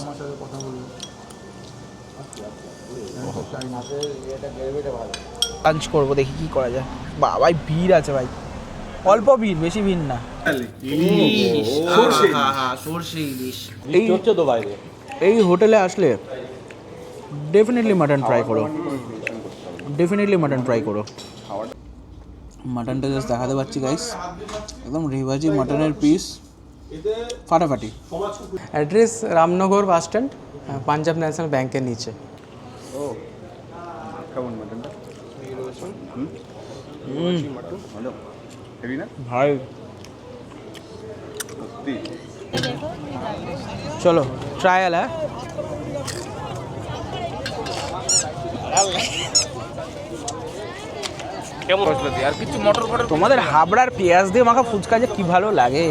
আমার সাথে কথা বলল লাঞ্চ করব দেখি কি করা যায়। বাবাই ভিড় আছে ভাই। অল্প ভিড় বেশি ভিড় না। এই হচ্ছে তো বাইরে। এই হোটেলে আসলে ডেফিনেটলি মাটন ট্রাই করো। ডেফিনেটলি মাটন ট্রাই করো। মাটনটা জাস্ট দেখাতে পারছি গাইস একদম রিভাজি মাটনের পিস ফাটাফাটি। Address Ramnagar bus stand Punjab national ব্যাংকের নিচে। কেমন মাটনটা? ভাই। চলো ট্রায়াল হ্যাঁ? তোমাদের হাবড়ার পেঁয়াজ দিয়ে মাখা ফুচকা যে কি ভালো লাগে।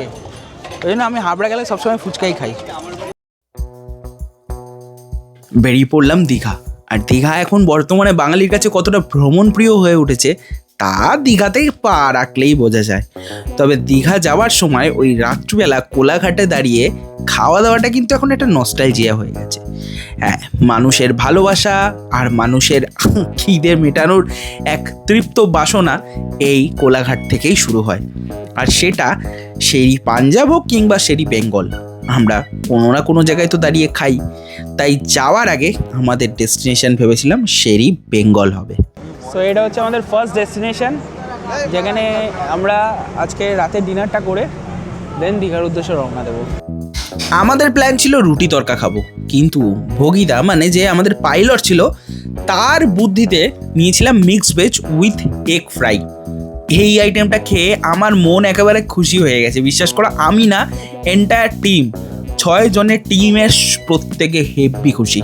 ওই জন্য আমি হাবড়া গেলে সবসময় ফুচকাই খাই। বেরিয়ে পড়লাম দীঘা। আর দীঘা এখন বর্তমানে বাঙালির কাছে কতটা ভ্রমণপ্রিয় হয়ে উঠেছে তা দীঘাতেই পা রাখলেই বোঝা যায়। তবে দীঘা যাওয়ার সময় ওই রাত্রিবেলা কোলাঘাটে দাঁড়িয়ে খাওয়া দাওয়াটা কিন্তু এখন একটা নস্টালজিয়া হয়ে গেছে। হ্যাঁ মানুষের ভালোবাসা আর মানুষের খিদে মেটানোর এক তৃপ্ত বাসনা এই কোলাঘাট থেকেই শুরু হয়। আর সেটা সেই পাঞ্জাব হোক কিংবা সেরি বেঙ্গল, আমরা কোনো না কোনো জায়গায় তো দাঁড়িয়ে খাই। তাই যাওয়ার আগে আমাদের ডেস্টিনেশন ভেবেছিলাম সেরি বেঙ্গল হবে। সো এটা হচ্ছে আমাদের ফার্স্ট ডেস্টিনেশন যেখানে আমরা আজকে রাতে ডিনারটা করে দেন দীঘার উদ্দেশ্যে রওনা দেবো। আমাদের প্ল্যান ছিল রুটি তরকা খাব, কিন্তু ভোগিদা মানে যে আমাদের পাইলট ছিল, তার বুদ্ধিতে নিয়েছিলাম mix veg with egg fry এই আইটেমটা খেয়ে আমার মন একেবারে খুশি হয়ে গেছে, বিশ্বাস করো, আমি না এন্টায়ার টিম ছয় জনের টিমের প্রত্যেকে হেভি খুশি।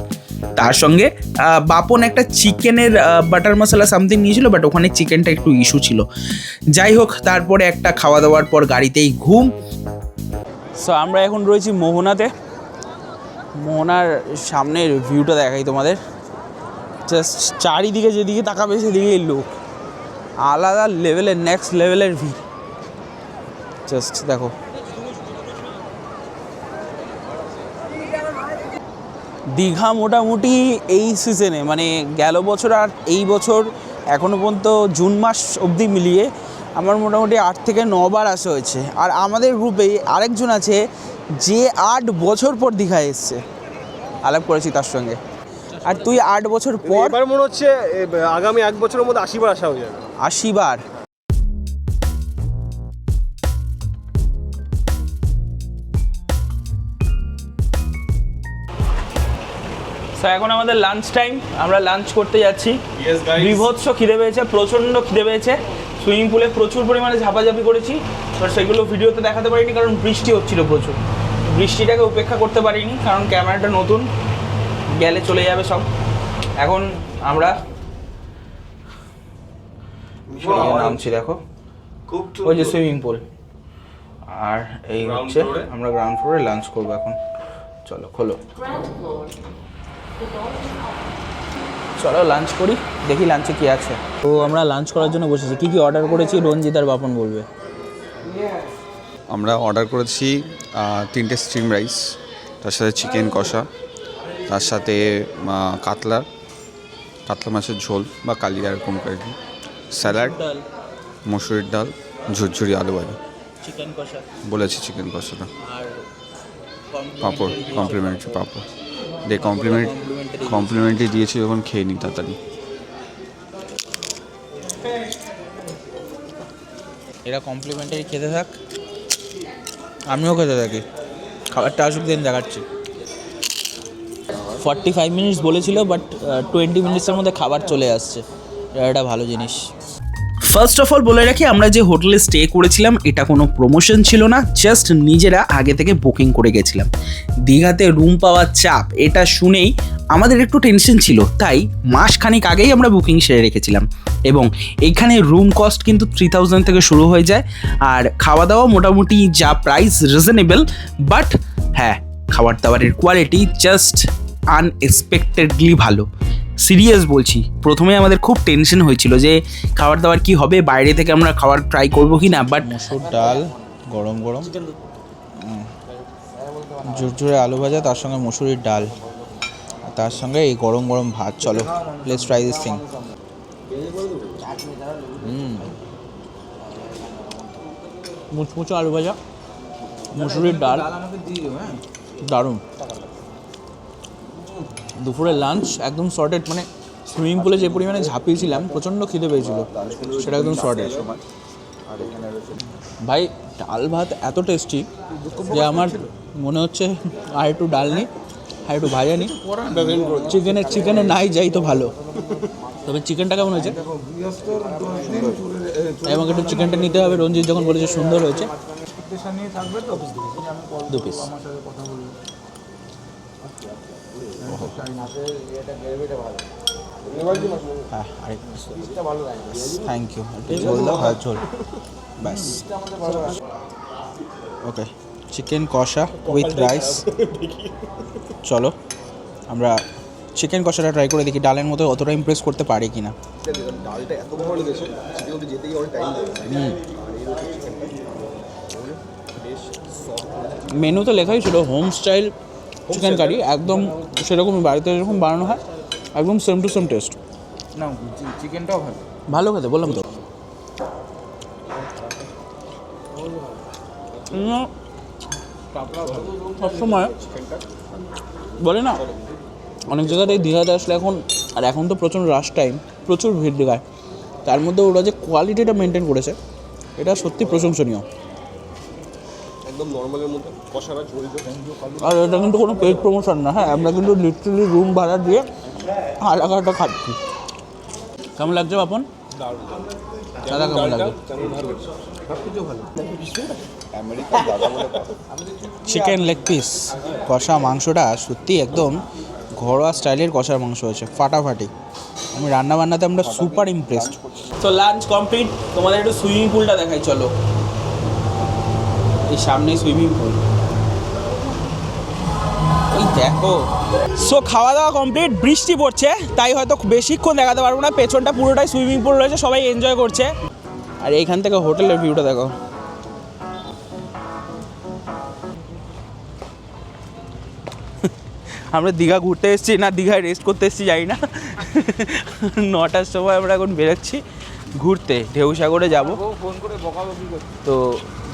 তার সঙ্গে বাপন একটা চিকেনের বাটার মশলা সামথিং নিয়েছিল বাট ওখানে চিকেনটা একটু ইস্যু ছিল। যাই হোক, তারপরে একটা খাওয়া দাওয়ার পর গাড়িতেই ঘুম। সো আমরা এখন রয়েছি মোহনাতে। মোহনার সামনের ভিউটা দেখাই তোমাদের। জাস্ট চারিদিকে যেদিকে তাকাবে, সেদিকেই লোক আলাদা লেভেলের নেক্সট লেভেলের ভিউ জাস্ট দেখো। দীঘা মোটামুটি এই সিজনে মানে গেল বছর আর এই বছর এখনও পর্যন্ত জুন মাস অবধি মিলিয়ে আমার মোটামুটি আট থেকে নবার আসা হয়েছে। আর আমাদের গ্রুপে আরেকজন আছে যে আট বছর পর দীঘায় এসছে। আলাপ করেছি তার সঙ্গে। আর তুই আট বছর পর এবার মনে হচ্ছে আগামী এক বছরের মধ্যে আশিবার আসা হয়ে যাবে। আশিবার So, এখন আমাদের লাঞ্চ টাইম আমরা লাঞ্চ করতে যাচ্ছি। বিভৎস খিদে পেয়েছে প্রচণ্ড খিদে পেয়েছে। সুইমিং পুলে প্রচুর পরিমাণে ঝাপাঝাপি করেছি। তো সেগুলো ভিডিওতে দেখাতে পারিনি কারণ বৃষ্টি হচ্ছিল প্রচুর। বৃষ্টিটাকে উপেক্ষা করতে পারিনি কারণ ক্যামেরাটা নতুন। গেলে চলে যাবে সব। এখন আমরা এই নামছি দেখো। খুব ওই যে সুইমিং পুল আর এই হচ্ছে আমরা গ্রাউন্ড ফ্লোরে লাঞ্চ করব এখন। চলো খোলো। চলো লাঞ্চ করি দেখি লাঞ্চে কি আছে। তো আমরা লাঞ্চ করার জন্য বসেছি। কি কি অর্ডার করেছি? রঞ্জিত আর বাপন বলবে। আমরা অর্ডার করেছি তিনটে স্টিম রাইস তার সাথে চিকেন কষা তার সাথে কাতলা কাতলা মাছের ঝোল বা কালিয়া এরকম আর কি স্যালাড মসুরির ডাল ঝুরঝুরি আলু ভাজা। চিকেন কষা। বলেছি চিকেন কষাটা। পাঁপড় কমপ্লিমেন্টারি পাঁপড়। দিয়ে কমপ্লিমেন্ট কমপ্লিমেন্টারি দিয়েছি, যখন খেয়ে নিই তাড়াতাড়ি। এরা কমপ্লিমেন্টারি খেতে থাক। আমিও খেতে থাকি। খাবারটা আসুক, দিন দেখাচ্ছি। ফর্টি ফাইভ মিনিটস বলেছিল বাট টোয়েন্টি মিনিটসের মধ্যে খাবার চলে আসছে। এটা ভালো জিনিস। ফার্স্ট অফ অল বলে রাখি, আমরা যে হোটেলে স্টে করেছিলাম, এটা কোনো প্রমোশন ছিল না জাস্ট নিজেরা আগে থেকে বুকিং করে গেছিলাম। দীঘাতে রুম পাওয়ার চাপ, এটা শুনেই আমাদের একটু টেনশন ছিল, তাই মাসখানিক আগেই আমরা বুকিং সেরে রেখেছিলাম। এবং এখানে রুম কস্ট কিন্তু থ্রি থাউজেন্ড থেকে শুরু হয়ে যায়, আর খাওয়া দাওয়া মোটামুটি যা প্রাইস রিজনেবল বাট হ্যাঁ খাবার দাবারের কোয়ালিটি জাস্ট আনএক্সপেক্টেডলি ভালো। সিরিয়াস বলছি। প্রথমে আমাদের খুব টেনশন হয়েছিল যে খাবার দাবার কি হবে বাইরে থেকে আমরা খাবার ট্রাই করব কি না বাট মসুর ডাল গরম গরম ঝুরঝুরে আলু ভাজা তার সঙ্গে মুসুরির ডাল। তার সঙ্গে এই গরম গরম ভাত চলো লেটস ট্রাই দিস থিং মুচমুচো আলু ভাজা মুসুরির ডাল। দারুণ। দুপুরের লাঞ্চ একদম শর্টেড মানে সুইমিং পুলে যে পরিমাণে ঝাঁপিয়েছিলাম প্রচণ্ড খিদে পেয়েছিল। সেটা একদম শর্টেড ভাই ডাল ভাত এত টেস্টি যে আমার মনে হচ্ছে আর একটু ডাল নিই আর একটু ভাজা নিই। চিকেনের চিকেনে নাই যাই তো ভালো। তবে চিকেনটা কেমন হয়েছে আমাকে একটু চিকেনটা নিতে হবে। রঞ্জিত যখন বলেছে সুন্দর হয়েছে। দু পিস হ্যাঁ আরেক থ্যাংক ইউ ঝোল দাও হ্যাঁ ঝোল ব্যাস। ওকে চিকেন কষা উইথ রাইস চলো আমরা চিকেন কষাটা ট্রাই করে দেখি ডালের মতো অতটা ইমপ্রেস করতে পারি কি না লাগে। মেনুতে লেখাই ছিল হোম স্টাইল চিকেন কারি একদম সেরকম বাড়িতে যেরকম বানানো হয় একদম সেম টু সেম টেস্ট না চিকেনটাও ভালো। ভালো খেতে বললাম তো। সবসময় বলে না অনেক জায়গাতেই দীঘাতে আসলে এখন আর এখন তো প্রচুর রাশ টাইম প্রচুর ভিড় দীঘায়। তার মধ্যে ওরা যে কোয়ালিটিটা মেনটেন করেছে এটা সত্যি প্রশংসনীয়। একদম নর্মালের মধ্যে কষাটা ঝোল আর এটা কিন্তু কোনো পেড প্রমোশন না হ্যাঁ আমরা কিন্তু লিটারালি রুম ভাড়া দিয়ে আলাদাটা খাচ্ছি। কেমন লাগছে বাপন? দাদা কেমন লাগছে চিকেন লেগ পিস কষা মাংসটা সত্যি একদম ঘরোয়া স্টাইলের কষার মাংস হয়েছে ফাটাফাটি। আমি রান্না বান্নাতে আমরা সুপার ইমপ্রেসড তো লাঞ্চ কমপ্লিট তোমাদের একটু সুইমিং পুলটা দেখাই চলো। এই সামনেই সুইমিং পুল। দেখো। সো খাওয়া দাওয়া কমপ্লিট বৃষ্টি পড়ছে, তাই হয়তো বেশিক্ষণ দেখাতে পারব না। পেছনটা পুরোটাই সুইমিং পুল রয়েছে, সবাই এনজয় করছে। আর এইখান থেকে হোটেলের ভিউটা দেখো। আমরা দীঘা ঘুরতে এসেছি না, দীঘায় রেস্ট করতে এসেছি, জানি না। নটার সময় আমরা এখন বেরোচ্ছি ঘুরতে, ঢেউসাগরে যাব। তো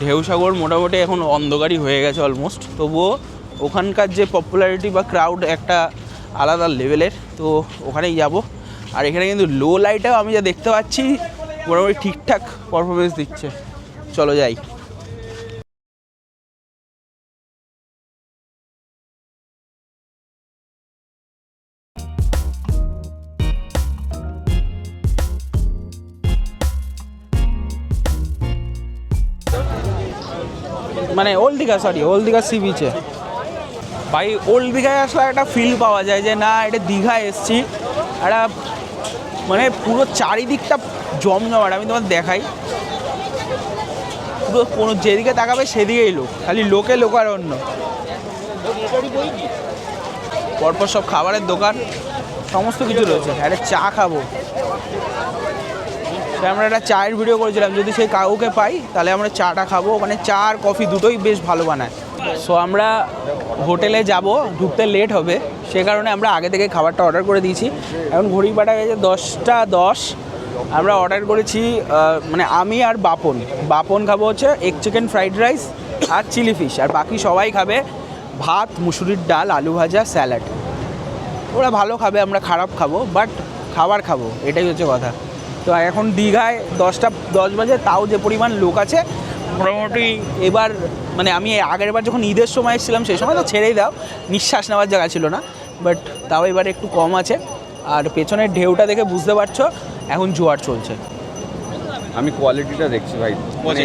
ঢেউসাগর মোটামুটি এখন অন্ধকারই হয়ে গেছে অলমোস্ট তবুও ওখানকার যে পপুলারিটি বা ক্রাউড একটা আলাদা লেভেলের তো ওখানেই যাব। আর এখানে কিন্তু লো লাইটেও আমি যা দেখতে পাচ্ছি, মোটামুটি ঠিকঠাক পারফরমেন্স দিচ্ছে। চলো যাই। মানে old Digha sorry old Digha sea বিচে ভাই ওল্ড দীঘায় আসলে একটা ফিল পাওয়া যায় যে, না, এটা দীঘায় এসছি। একটা মানে পুরো চারিদিকটা জমজমাট, আমি তোমার দেখাই। পুরো কোনো যেদিকে তাকাবে সেদিকেই লোক, খালি লোকে লোকারণ্য পরপর সব খাবারের দোকান, সমস্ত কিছু রয়েছে। একটা চা খাব। আমরা একটা চায়ের ভিডিও করেছিলাম। যদি সেই কাউকে পাই, তাহলে আমরা চাটা খাব। ওখানে চা আর কফি দুটোই বেশ ভালো বানায়। সো আমরা হোটেলে যাব, ঢুকতে লেট হবে। সে কারণে আমরা আগে থেকে খাবারটা অর্ডার করে দিয়েছি। এখন ঘড়ি পাটা গেছে দশটা দশ। আমরা অর্ডার করেছি মানে আমি আর বাপন। বাপন খাব হচ্ছে এগ চিকেন ফ্রাইড রাইস আর চিলি ফিশ আর বাকি সবাই খাবে ভাত, মুসুরির ডাল, আলু ভাজা স্যালাড ওরা ভালো খাবে, আমরা খারাপ খাব বাট খাবার খাব। এটাই হচ্ছে কথা। তো এখন দীঘায় দশটা দশ বাজে তাও যে পরিমাণ লোক আছে মোটামুটি এবার মানে আমি আগের বার যখন ঈদের সময় এসেছিলাম সেই সময় তো ছেড়েই দাও নিঃশ্বাস নেওয়ার জায়গা ছিল না বাট তাও এবার একটু কম আছে আর পেছনের ঢেউটা দেখে বুঝতে পারছ এখন জোয়ার চলছে। আমি কোয়ালিটিটা দেখছি ভাই মানে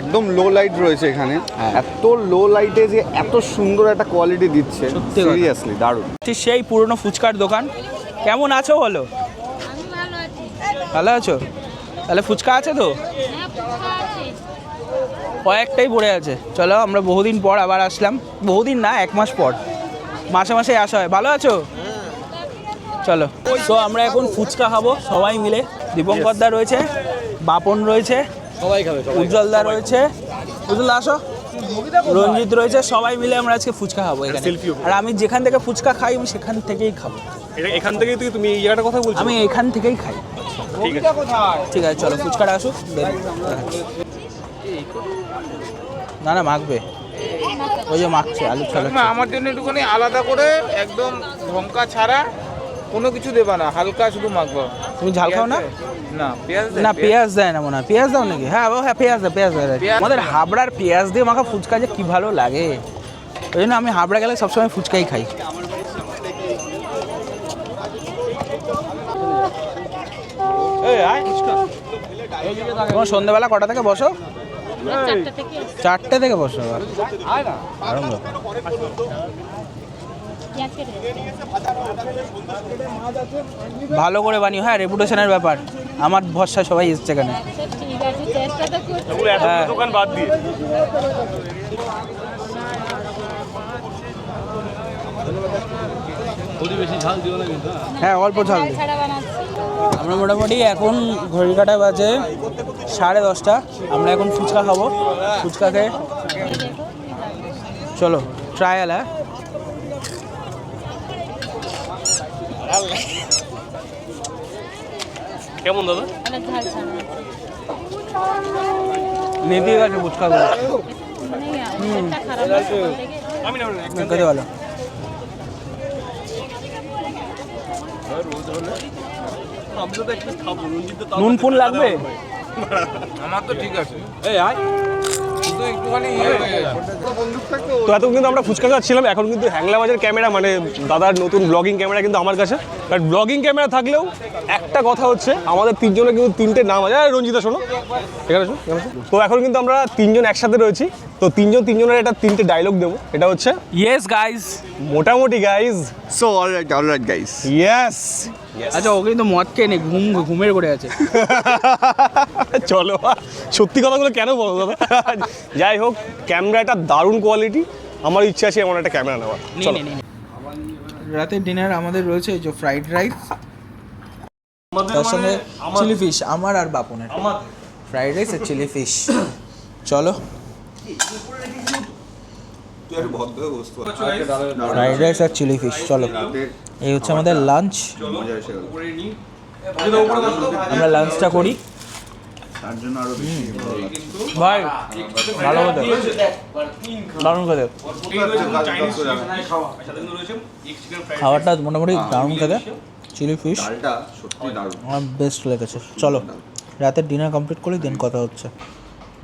একদম লো লাইট রয়েছে এখানে হ্যাঁ। এত লো লাইটে যে এত সুন্দর একটা কোয়ালিটি দিচ্ছে সিরিয়াসলি দারুণ। সেই পুরনো ফুচকার দোকান। কেমন আছো বলো? ভালো আছো? তাহলে ফুচকা আছে তো? হ্যাঁ ফুচকা আছে। কয়েকটাই পড়ে আছে। চলো আমরা বহুদিন পর আবার আসলাম। বহুদিন না এক মাস পর। মাসে মাসে আসা হয়। ভালো আছো? চলো। তো আমরা এখন ফুচকা খাব সবাই মিলে। দীপঙ্কর দা রয়েছে বাপন রয়েছে সবাই খাবে উজ্জ্বল দা রয়েছে। উজ্জ্বল আসো। রঞ্জিত রয়েছে সবাই মিলে আমরা আজকে ফুচকা খাব এখানে। আর আমি যেখান থেকে ফুচকা খাই আমি সেখান থেকেই খাব। এখান থেকেই তুই তুমি এই জায়গাটার কথা বলছো? আমি এখান থেকেই খাই। ঠিক আছে। চলো ফুচকাটা আসুক না না মাখবে। ওই যে মাখছে আলু ছাড়া না আমার জন্য একটুখানি আলাদা করে একদম ধমকা ছাড়া কোনো কিছু দেবা না হালকা শুধু মাখবো। তুমি ঝাল খাও না? না পেঁয়াজ দেয়? না পেঁয়াজ। দেয় না মনে হয়। পেঁয়াজ দাও নাকি? হ্যাঁ ও হ্যাঁ পেঁয়াজ দেয় পেঁয়াজ দেয় আমাদের হাবড়ার পেঁয়াজ দিয়ে মাখা ফুচকা যে কি ভালো লাগে। ওই জন্য আমি হাবড়া গেলে সবসময় ফুচকাই খাই। তোমার সন্ধ্যেবেলা কটা থেকে বসো? চারটে থেকে বসো ভালো করে বানিও হ্যাঁ রেপুটেশনের ব্যাপার। আমার ভরসা সবাই এসছে এখানে। ঠিক আছে চেষ্টা তো করছি হ্যাঁ দোকান বাদ দিয়ে হ্যাঁ অল্প ঝাল আমরা মোটামুটি এখন ঘড়ি কাটা বাজে সাড়ে দশটা। আমরা এখন ফুচকা খাব। ফুচকা খেয়ে চলো ট্রায়াল হ্যাঁ? কেমন দাদা? পেটটা আছে খেতে ভালো নুন ফুন লাগবে? আমার তো ঠিক আছে। এই আয়। ইয়ে তো এতক্ষণ কিন্তু আমরা ফুচকা খাচ্ছিলাম এখন কিন্তু হ্যাংলা বাজার ক্যামেরা মানে দাদার নতুন ব্লগিং ক্যামেরা কিন্তু আমার কাছে। বাট ব্লগিং ক্যামেরা থাকলেও একটা কথা হচ্ছে আমাদের তিনজনের কিন্তু তিনটে নাম আছে। আরে রঞ্জিতা শোনো। এখানে তো এখন কিন্তু আমরা তিনজন একসাথে রয়েছি। তো তিনজন তিনজনের একটা তিনটে ডায়লগ দেবো। এটা হচ্ছে ইয়েস গাইস মোটামুটি guys so alright alright guys yes আচ্ছা ও কিন্তু মদ খেয়ে নে ঘুম ঘুমের করে আছে। চলো সত্যি কথাগুলো কেন বলো দাদা? যাই হোক ক্যামেরাটা দারুণ কোয়ালিটি আমার ইচ্ছা আছে এমন একটা ক্যামেরা নেওয়ার। চলো। রাতের ডিনার আমাদের রয়েছে যে ফ্রাইড রাইস তার সঙ্গে চিলি ফিশ আমার আর বাপনের। ফ্রাইড রাইস আর চিলি। ফিশ চলো ফ্রাইড রাইস আর চিলি ফিশ চলো। এই হচ্ছে আমাদের লাঞ্চ আমরা লাঞ্চটা করি। ভাই ভালো হতো দারুণ খেতে। খাবারটা মোটামুটি দারুণ খেতে। চিলি ফিশ আমার বেস্ট লেগেছে। চলো রাতের ডিনার কমপ্লিট করি দেন কথা হচ্ছে।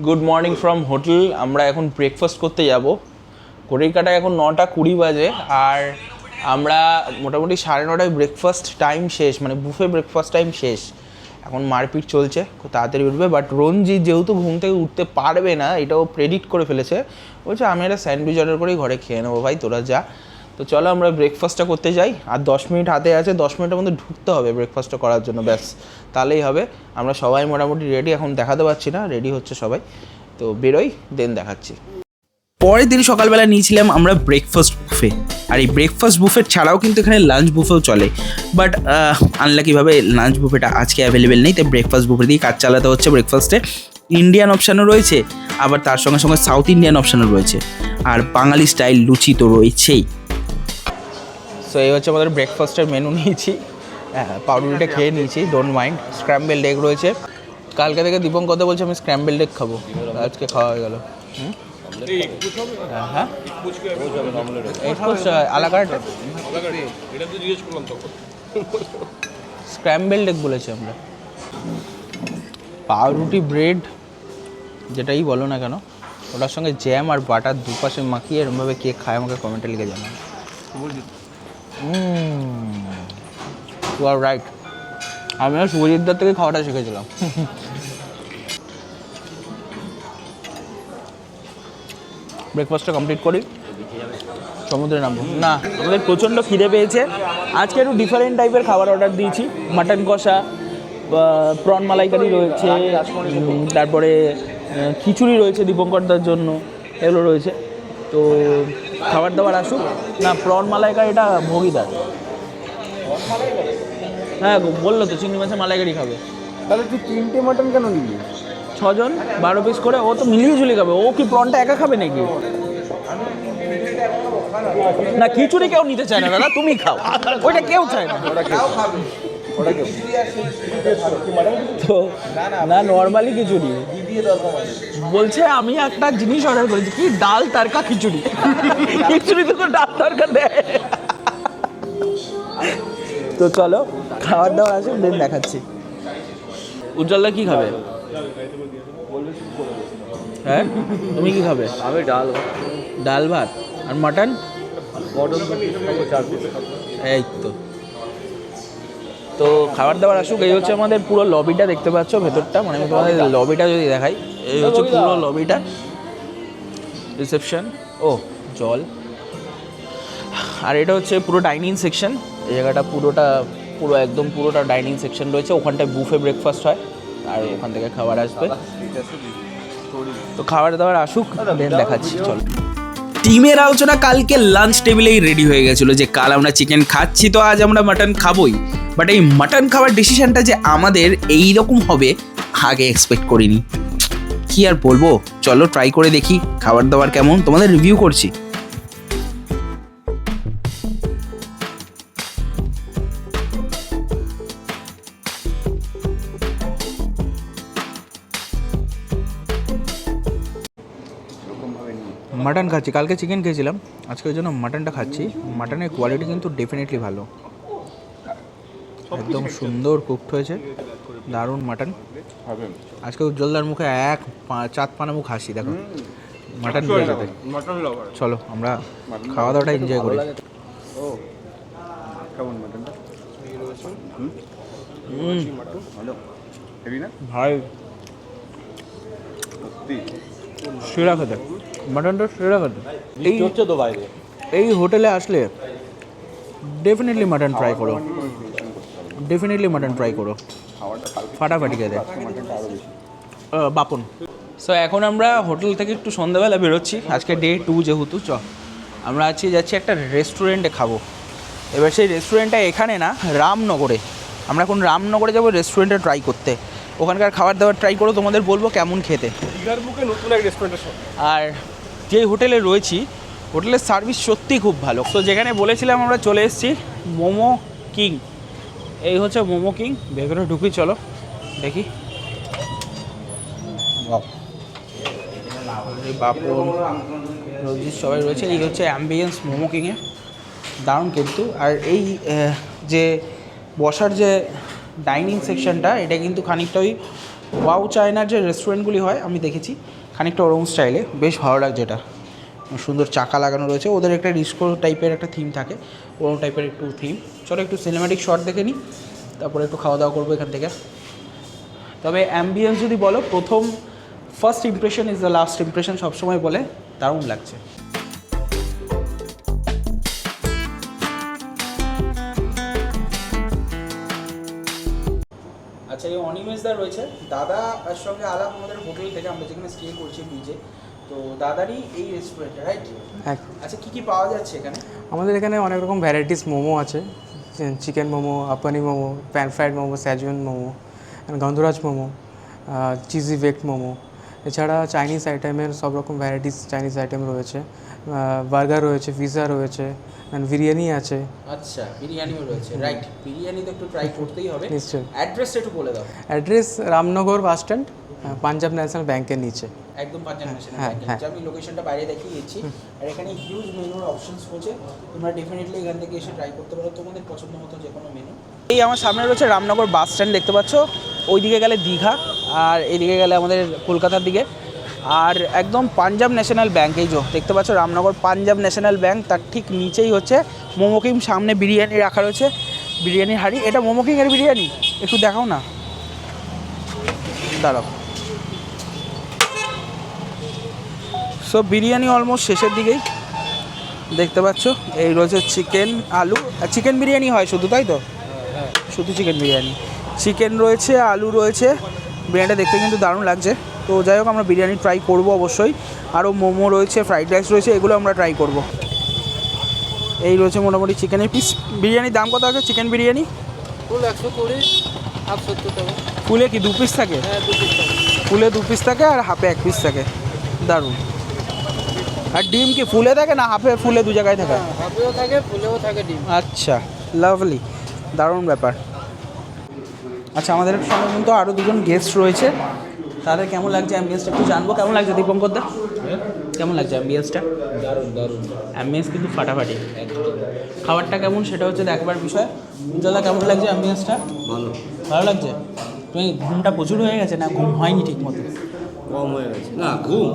গুড মর্নিং ফ্রম হোটেল আমরা এখন ব্রেকফাস্ট করতে যাব। ঘড়ির কাটায় এখন নটা কুড়ি বাজে আর আমরা মোটামুটি সাড়ে নটায় ব্রেকফাস্ট টাইম শেষ মানে বুফে ব্রেকফাস্ট টাইম শেষ। এখন মারপিট চলছে, খুব তাড়াতাড়ি উঠবে বাট রঞ্জিত যেহেতু ঘুম থেকে উঠতে পারবে না, এটাও প্রেডিক্ট করে ফেলেছে। বলছে, আমি একটা স্যান্ডউইচ অর্ডার করেই ঘরে খেয়ে নেব ভাই, তোরা যা। তো চলো আমরা ব্রেকফাস্টটা করতে যাই। আর দশ মিনিট হাতে আছে, দশ মিনিটের মধ্যে ঢুকতে হবে ব্রেকফাস্টটা করার জন্য, ব্যাস, তাহলেই হবে। আমরা সবাই মোটামুটি রেডি এখন দেখাতে পারছি না রেডি হচ্ছে সবাই। তো বেরোই দেন দেখাচ্ছি। পরের দিন সকালবেলা নিয়েছিলাম আমরা ব্রেকফাস্ট বুফে আর এই ব্রেকফাস্ট বুফে ছাড়াও কিন্তু এখানে লাঞ্চ বুফেও চলে। বাট আনলাকিভাবে লাঞ্চ বুফেটা আজকে অ্যাভেলেবেল নেই তাই ব্রেকফাস্ট বুফে দিয়ে কাজ চালাতে হচ্ছে ব্রেকফাস্টে ইন্ডিয়ান অপশানও রয়েছে আবার তার সঙ্গে সঙ্গে সাউথ ইন্ডিয়ান অপশানও রয়েছে। আর বাঙালি স্টাইল লুচি তো রয়েছেই। সো এই হচ্ছে আমাদের ব্রেকফাস্টের মেনু নিয়েছি। হ্যাঁ পাউরুটিটা খেয়ে নিয়েছি ডোন্ট মাইন্ড স্ক্র্যাম্বেল এগ রয়েছে। কালকে থেকে দীপঙ্কর কথা বলছে আমি স্ক্র্যাম্বেল এগ খাব। আজকে খাওয়া হয়ে গেল। হুম? হ্যাঁ, আলাকাট স্ক্র্যাম্বেল এগ বলেছি আমরা। পাউরুটি ব্রেড যেটাই বলো না কেন ওটার সঙ্গে জ্যাম আর বাটার দুপাশে মাখিয়ে এরমভাবে কে খায় আমাকে কমেন্টে লিখে জানাবে। ইউ আর রাইট আমিও শুভজিৎদার থেকে খাওয়াটা শিখেছিলাম। ব্রেকফাস্টটা কমপ্লিট করি। সমুদ্রে নামবো। না, আমাদের প্রচণ্ড খিদে পেয়েছে। আজকে একটু ডিফারেন্ট টাইপের খাবার অর্ডার দিয়েছি। মাটন কষা প্রন মালাইকারি রয়েছে তারপরে খিচুড়ি রয়েছে দীপঙ্করদার জন্য, এগুলো রয়েছে। তো খাবার দাবার আসুক। না প্রন মালাইকারি এটা ভোগিদার। হ্যাঁ বলল তো, চিংড়ি মাছের মালাইকারি খাবে। তাহলে তুই তিনটে মাটন কেন নিলি ছজন বারো পিস করে ও তো মিলিয়ে ঝুলিয়ে খাবে। ও কি প্রনটা একা খাবে নাকি? না খিচুড়ি কেউ নিতে চায় না দাদা তুমি খাও। ওইটা কেউ চায় না। তো না নর্মালি খিচুড়ি। বলছে আমি একটা জিনিস অর্ডার করেছি। কি ডাল তারকা খিচুড়ি? খিচুড়ি তো ডাল তরকা দেয় তো চলো খাবার দাবার আছে দেন দেখাচ্ছি। উজ্জ্বলদা কি খাবে? হ্যাঁ? তুমি কি খাবে? আমি ডাল ডাল ভাত? আর মাটন? এই তো। তো খাবার দাবার আসুক এই হচ্ছে আমাদের পুরো লবিটা দেখতে পাচ্ছ ভেতরটা। মানে আমি তোমাদের লবিটা যদি দেখাই এই হচ্ছে পুরো লবিটা রিসেপশন ও জল। আর এটা হচ্ছে পুরো ডাইনিং সেকশন এই জায়গাটা পুরোটা পুরো একদম পুরোটা ডাইনিং সেকশন রয়েছে। ওখানটায় বুফে ব্রেকফাস্ট হয়। আর ওখান থেকে খাবার আসবে। তো খাবার দাবার আসুক দেন দেখাচ্ছি চলো। টিমের আলোচনা কালকে লাঞ্চ টেবিলেই রেডি হয়ে গেছিল যে কাল আমরা চিকেন খাচ্ছি তো আজ আমরা মাটন খাবোই। বাট এই মাটন খাওয়ার ডিসিশনটা যে আমাদের এই রকম হবে আগে এক্সপেক্ট করিনি। কি আর বলব? চলো ট্রাই করে দেখি খাবার দাবার কেমন? তোমাদের রিভিউ করছি। মাটন খাচ্ছি। কালকে চিকেন খেয়েছিলাম। আজকে ওই জন্য মাটনটা খাচ্ছি। মাটনের কোয়ালিটি কিন্তু ডেফিনেটলি ভালো। একদম সুন্দর কুকড হয়েছে। দারুণ মাটন আজকে উজ্জ্বলদার মুখে এক চাঁদ পানা মুখ হাসি দেখো। মাটন চলো আমরা খাওয়া দাওয়াটা এনজয় করি। ভাই। সেরা খেতে। মাটনটা সেরা খেতে এই হচ্ছে তো বাইরে। এই হোটেলে আসলে ডেফিনেটলি মাটন ট্রাই করো। ডেফিনেটলি মাটন ট্রাই করো। ফাটাফাটি খেতে। বাপন। সো এখন আমরা হোটেল থেকে একটু সন্ধ্যাবেলা বেরোচ্ছি। আজকে ডে টু যেহেতু চ। আমরা আজকে যাচ্ছি একটা রেস্টুরেন্টে খাব। এবার সেই রেস্টুরেন্টটা এখানে না রামনগরে। আমরা এখন রামনগরে যাব রেস্টুরেন্টে ট্রাই করতে। ওখানকার খাবার দাবার ট্রাই করো তোমাদের বলব কেমন খেতে। দীঘার বুকে নতুন এক রেস্টুরেন্টের আর যেই হোটেলে রয়েছি হোটেলের সার্ভিস সত্যিই খুব ভালো। তো যেখানে বলেছিলাম আমরা চলে এসেছি মোমো কিং। এই হচ্ছে মোমো কিং। ভেতরে ঢুকি চলো। দেখি। বাপন সবাই রয়েছে। এই হচ্ছে অ্যাম্বিয়েন্স মোমো কিংয়ে দারুণ কিন্তু। আর এই যে বসার যে ডাইনিং সেকশনটা এটা কিন্তু খানিকটা ওই ওয়াও চায়নার যে রেস্টুরেন্টগুলি হয় আমি দেখেছি। খানিকটা ওরকম স্টাইলে বেশ ভালো লাগছে এটা। সুন্দর চাকা লাগানো রয়েছে। ওদের একটা রিস্কো টাইপের একটা থিম থাকে। ওরম টাইপের একটু থিম চলো একটু সিনেমাটিক শট দেখে নিই তারপরে একটু খাওয়া দাওয়া করব এখান থেকে। তবে অ্যাম্বিয়েন্স যদি বলো, প্রথম first impression is the last impression সবসময় বলে। দারুণ লাগছে। অনিমেশদা রয়েছে। দাদার সঙ্গে আলাপ আমাদের হোটেল থেকে আমরা যেখানে স্টে করছি বিচে তো দাদারই এই রেস্টুরেন্ট রাইট আচ্ছা কী কী পাওয়া যাচ্ছে এখানে? আমাদের এখানে অনেক রকম ভ্যারাইটিস মোমো আছে। Chicken momo আপানি momo pan fried momo schezwan momo Gondhoraj momo cheesy baked momo. এছাড়া চাইনিজ আইটেমের সব রকম ভ্যারাইটিস চাইনিজ আইটেম রয়েছে। বার্গার রয়েছে পিৎজা রয়েছে। And বিরিয়ানি আছে। আচ্ছা বিরিয়ানিও রয়েছে। রাইট বিরিয়ানি তো একটু ট্রাই করতেই হবে। নিশ্চয়ই। অ্যাড্রেসটা একটু বলে দাও। Address Ramnagar bus stand Punjab national ব্যাংকের নিচে। একদম পাঞ্জাব ন্যাশনাল হ্যাঁ, হ্যাঁ। আমি লোকেশনটা বাইরে দেখিয়ে দিচ্ছি আর এখানে হিউজ মেনুর অপশনস রয়েছে। তোমরা ডেফিনেটলি এখান থেকে এসে ট্রাই করতে পারো। তোমাদের পছন্দ মতো যে কোনো মেনু এই আমার সামনে রয়েছে রামনগর বাস স্ট্যান্ড দেখতে পাচ্ছ? ওইদিকে গেলে দীঘা আর এদিকে গেলে আমাদের কলকাতার দিকে। আর একদম পাঞ্জাব ন্যাশনাল ব্যাঙ্ক এই যে দেখতে পাচ্ছ রামনগর পাঞ্জাব ন্যাশনাল ব্যাঙ্ক তার ঠিক নিচেই হচ্ছে মোমোকিম সামনে বিরিয়ানি রাখা রয়েছে বিরিয়ানির হাড়ি। এটা মোমোকিংয়ের বিরিয়ানি? একটু দেখাও না। দাঁড়াও। সো বিরিয়ানি অলমোস্ট শেষের দিকেই। দেখতে পাচ্ছ এই রয়েছে চিকেন আলু। চিকেন বিরিয়ানি হয় শুধু তাই তো? শুধু চিকেন বিরিয়ানি। চিকেন রয়েছে আলু রয়েছে। বিরিয়ানিটা দেখতে কিন্তু দারুণ লাগছে। তো যাই হোক আমরা বিরিয়ানি ট্রাই করব অবশ্যই। আরও মোমো রয়েছে ফ্রাইড রাইস রয়েছে এগুলো আমরা ট্রাই করব। এই রয়েছে মোটামুটি চিকেনের পিস বিরিয়ানির দাম কত আছে? চিকেন বিরিয়ানি? ফুল একশো কুড়ি হাফ সত্তর টাকা। ফুলে কি দু পিস থাকে? হ্যাঁ পিস ফুলে দু পিস থাকে আর হাফে এক পিস থাকে। দারুণ। আর ডিম কি ফুলে থাকে না হাফে ফুলে দু জায়গায় থাকে? হাফেও থাকে ফুলেও থাকে ডিম। আচ্ছা লাভলি দারুণ ব্যাপার। আচ্ছা আমাদের সঙ্গে কিন্তু আরও দুজন গেস্ট রয়েছে। তাদের কেমন লাগছে অ্যাম্বিয়েন্সটা একটু জানব? কেমন লাগছে দীপঙ্কর দা কেমন লাগছে অ্যাম্বিয়েন্সটা দারুণ দারুণ অ্যাম্বিয়েন্স কিন্তু ফাটাফাটি। খাবারটা কেমন সেটা হচ্ছে দেখবার বিষয়। উজ্জ্বলা কেমন লাগছে অ্যাম্বিয়েন্সটা ভালো। ভালো লাগছে? তুমি ঘুমটা প্রচুর হয়ে গেছে না ঘুম হয়নি ঠিক মতো কম হয়ে গেছে। না ঘুম।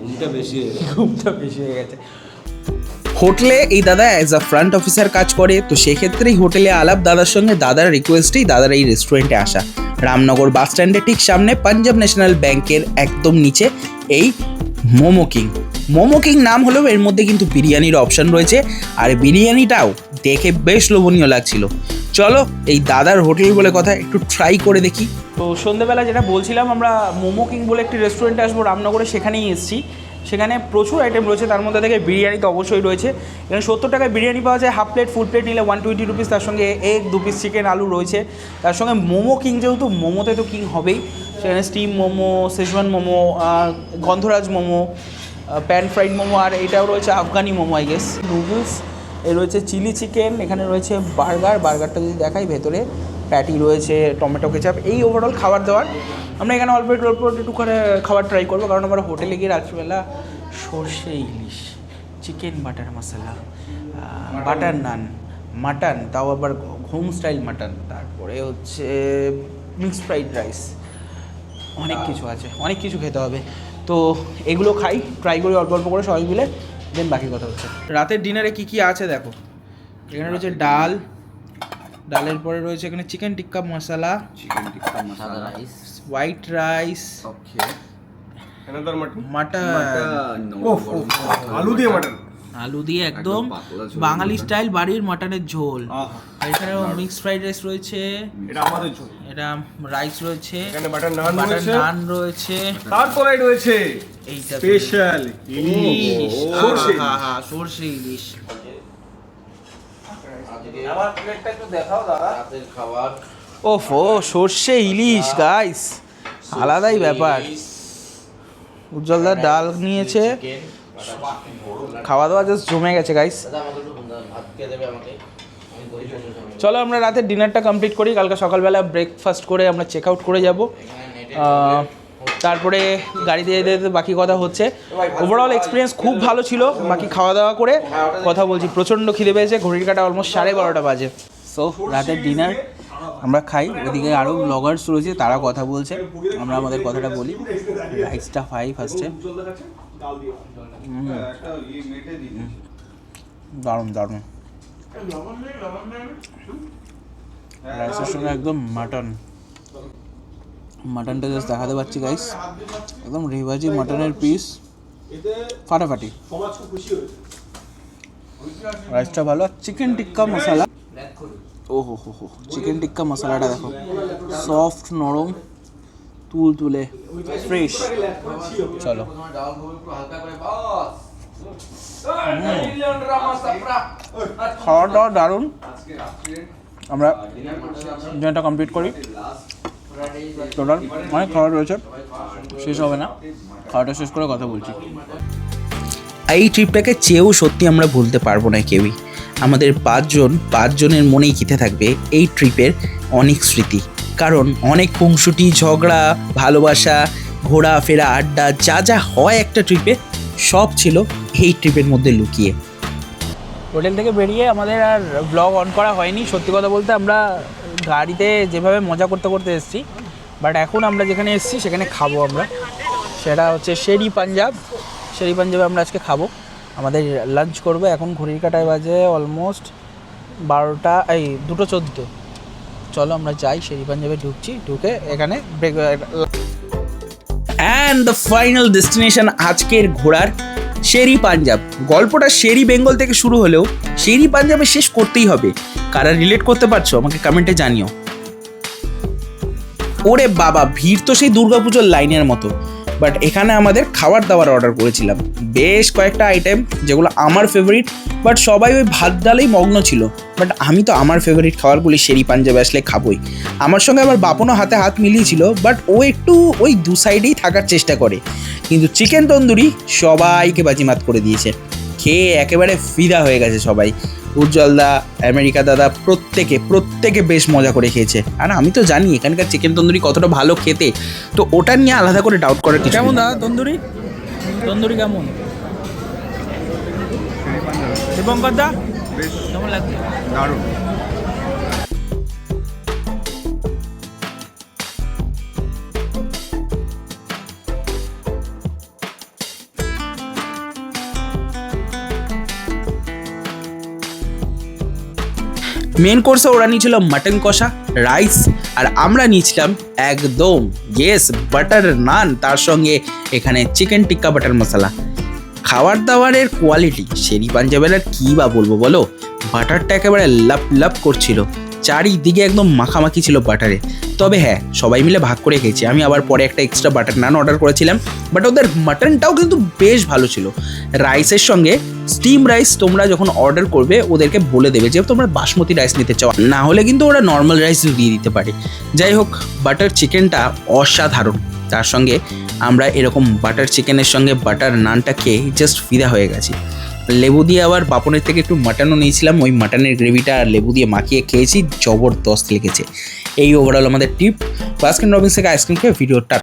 ঘুমটা বেশি হয়ে গেছে। ঘুমটা বেশি হয়ে গেছে। হোটেলে এই দাদা অ্যাজ আ ফ্রন্ট অফিসার কাজ করে তো সেক্ষেত্রেই হোটেলে আলাপ দাদার সঙ্গে দাদার রিকোয়েস্টেই দাদার এই রেস্টুরেন্টে আসা। রামনগর বাস স্ট্যান্ডের ঠিক সামনে পাঞ্জাব ন্যাশনাল ব্যাংকের একদম নিচে এই মোমো কিং। মোমো কিং নাম হলেও এর মধ্যে কিন্তু বিরিয়ানির অপশন রয়েছে। আর বিরিয়ানিটাও দেখে বেশ লোভনীয় লাগছিল। চলো এই দাদার হোটেল বলে কথা একটু ট্রাই করে দেখি। তো সন্ধেবেলা যেটা বলছিলাম, আমরা মোমো কিং বলে একটি রেস্টুরেন্টে আসব রামনগরে, সেখানেই এসেছি। সেখানে প্রচুর আইটেম রয়েছে, তার মধ্যে থেকে বিরিয়ানি তো অবশ্যই রয়েছে। এখানে সত্তর টাকায় বিরিয়ানি পাওয়া যায় হাফ প্লেট ফুল প্লেট নিলে ওয়ান টোয়েন্টি রুপিস তার সঙ্গে এগ দু পিস চিকেন আলু রয়েছে। তার সঙ্গে মোমো কিং যেহেতু, মোমোতে তো কিং হবেই। সেখানে steam momo schezwan momo Gondhoraj momo pan fried momo, আর এটাও রয়েছে Afghani momo I guess noodles এ রয়েছে চিলি চিকেন এখানে রয়েছে বার্গার বার্গারটা যদি দেখাই ভেতরে। প্যাটি রয়েছে টমেটো কেচাপ এই ওভারঅল খাবার দাবার। আমরা এখানে অল্প একটু অল্প একটু করে খাবার ট্রাই করব কারণ আমরা হোটেলে গিয়ে রাত্রিবেলা সর্ষে ইলিশ chicken butter masala butter naan mutton তাও আবার হোম স্টাইল মাটন তারপরে হচ্ছে মিক্সড ফ্রাইড রাইস অনেক কিছু আছে অনেক কিছু খেতে হবে। তো এগুলো খাই ট্রাই করি অল্প অল্প করে সবাই মিলে দেন বাকি কথা হচ্ছে। রাতের ডিনারে কি কি আছে দেখো? এখানে রয়েছে ডাল ডালের পরে রয়েছে এখানে chicken tikka masala chicken tikka masala rice white rice mutton. আলু দিয়ে মাটন? আলু দিয়ে একদম বাঙালি স্টাইল বাড়ির মাটনের ঝোল। এখানেও মিক্স ফ্রাইড রাইস রয়েছে। এটা আমাদের জন্য এটা রাইস রয়েছে। এখানে বাটার নান রয়েছে। নান রয়েছে। তারপরে রয়েছে এইটা স্পেশাল ইলিশ। সর্ষে সর্ষে ইলিশ রাতের খাবার। ওফো সর্ষে ইলিশ গাইস আলাদাই ব্যাপার। উজ্জ্বলদার ডাল নিয়েছে। খাওয়া দাওয়া জাস্ট জমে গেছে গাইস। চলো আমরা রাতের ডিনারটা কমপ্লিট করি। কালকে সকালবেলা ব্রেকফাস্ট করে আমরা চেক আউট করে যাব। তারপরে গাড়িতে যেতে যেতে বাকি কথা হচ্ছে। ওভারঅল এক্সপিরিয়েন্স খুব ভালো ছিল, বাকি খাওয়া দাওয়া করে কথা বলছি। প্রচণ্ড খিদে পেয়েছে, ঘড়ির কাটা অলমোস্ট সাড়ে বারোটা বাজে। সো রাতের ডিনার আমরা খাই, ওদিকে আরও ব্লগার্স রয়েছে, তারা কথা বলছে। আমরা আমাদের কথাটা বলি। রাইসটা খাই ফার্স্টে দারুণ দারুণ। রাইসের সঙ্গে একদম মাটন মাটনটা জাস্ট দেখাতে পাচ্ছি গাইস একদম রিভাজি মাটনের পিস ফাটাফাটি। রাইসটা ভালো। আর চিকেন টিক্কা মশলা ও হো হো হো চিকেন টিক্কা মশলাটা দেখো। সফট নরম তুল তুলে ফ্রেশ চলো। খাওয়া দাওয়া দারুণ। আমরা ডিনারটা কমপ্লিট করি। টোটাল অনেক খাবার রয়েছে। শেষ হবে না। খাওয়াটা শেষ করে কথা বলছি। এই ট্রিপটাকে চেয়েও সত্যি আমরা ভুলতে পারব না কেউই। আমাদের পাঁচজন পাঁচজনের মনেই কিতে থাকবে এই ট্রিপের অনেক স্মৃতি। কারণ অনেক খুংসুটি ঝগড়া ভালোবাসা ঘোরাফেরা আড্ডা যা যা হয় একটা ট্রিপে সব ছিল এই ট্রিপের মধ্যে লুকিয়ে। হোটেল থেকে বেরিয়ে আমাদের আর ব্লগ অন করা হয়নি। সত্যি কথা বলতে আমরা গাড়িতে যেভাবে মজা করতে করতে এসেছি বাট এখন আমরা যেখানে এসেছি সেখানে খাব আমরা। সেটা হচ্ছে শেরি পাঞ্জাব। শেরি পাঞ্জাবে আমরা আজকে খাব। আমাদের লাঞ্চ করব। এখন ঘড়ির কাটায় বাজে অলমোস্ট বারোটা, এই দুটো চোদ্দ। চলো আমরা যাই, শেরি পাঞ্জাবে ঢুকছি। ঢুকে এখানে break and the final destination আজকের ঘোরার শেরি পাঞ্জাব। গল্পটা শেরি বেঙ্গল থেকে শুরু হলেও শেরি পাঞ্জাবে শেষ করতেই হবে। কারা রিলেট করতে পারছ আমাকে কমেন্টে জানিও। ওরে বাবা, ভিড় তো সেই দুর্গাপুজোর লাইনের মতো। বাট এখানে আমাদের খাবার দাবার অর্ডার করেছিলাম। বেশ কয়েকটা আইটেম যেগুলো আমার ফেভারিট বাট সবাই ওই ভাত ডালেই মগ্ন ছিল। বাট আমি তো আমার ফেভারিট খাবারগুলি শেরি পাঞ্জাবে আসলে খাবোই। আমার সঙ্গে আমার বাপনও হাতে হাত মিলিয়েছিল বাট ও একটু ওই দু সাইডেই থাকার চেষ্টা করে। কিন্তু চিকেন তন্দুরি সবাইকে বাজিমাত করে দিয়েছে। খেয়ে একেবারে ফিদা হয়ে গেছে সবাই। উজ্জ্বল দা আমেরিকা দাদা প্রত্যেকে প্রত্যেকে বেশ মজা করে খেয়েছে। আর আমি তো জানি এখানকার চিকেন তন্দুরি কতটা ভালো খেতে। তো ওটা নিয়ে আলাদা করে ডাউট করার কিছু কেমন দাদা তন্দুরি? তন্দুরি কেমন? দীপঙ্কর দা? কেমন লাগছে? দারুণ। মেন কোর্সে ওরা নিয়েছিল মাটন কষা রাইস আর আমরা নিয়েছিলাম একদম ইয়েস বাটার নান তার সঙ্গে এখানে চিকেন টিক্কা বাটার মশলা খাবার দাবারের কোয়ালিটি শেরি পাঞ্জাবের আর কী বা বলব বলো? বাটারটা একেবারে লাপ লাপ করছিল। চারিদিকে একদম মাখামাখি ছিল বাটারে। তবে হ্যাঁ সবাই মিলে ভাগ করে খেয়েছি। আমি আবার পরে একটা এক্সট্রা বাটার নান অর্ডার করেছিলাম বাট ওদের মাটনটাও কিন্তু বেশ ভালো ছিল। রাইসের সঙ্গে স্টিম রাইস তোমরা যখন অর্ডার করবে, ওদেরকে বলে দেবে যে, তোমরা বাসমতি রাইস নিতে চাও। না হলে কিন্তু ওরা নর্মাল রাইস দিয়ে দিতে পারে। যাই হোক বাটার চিকেনটা অসাধারণ। তার সঙ্গে আমরা এরকম বাটার চিকেনের সঙ্গে বাটার নানটা খেয়ে জাস্ট ফিদা হয়ে গেছি। লেবু দিয়ে আবার বাপনের থেকে একটু মাটনও নিয়েছিলাম। ওই মাটনের গ্রেভিটা আর লেবু দিয়ে মাখিয়ে খেয়েছি, জবরদস্ত লেগেছে। এই ওভারঅল আমাদের টিপ বাস্কিন রবিন্স থেকে আইসক্রিম খেয়ে ভিডিওটা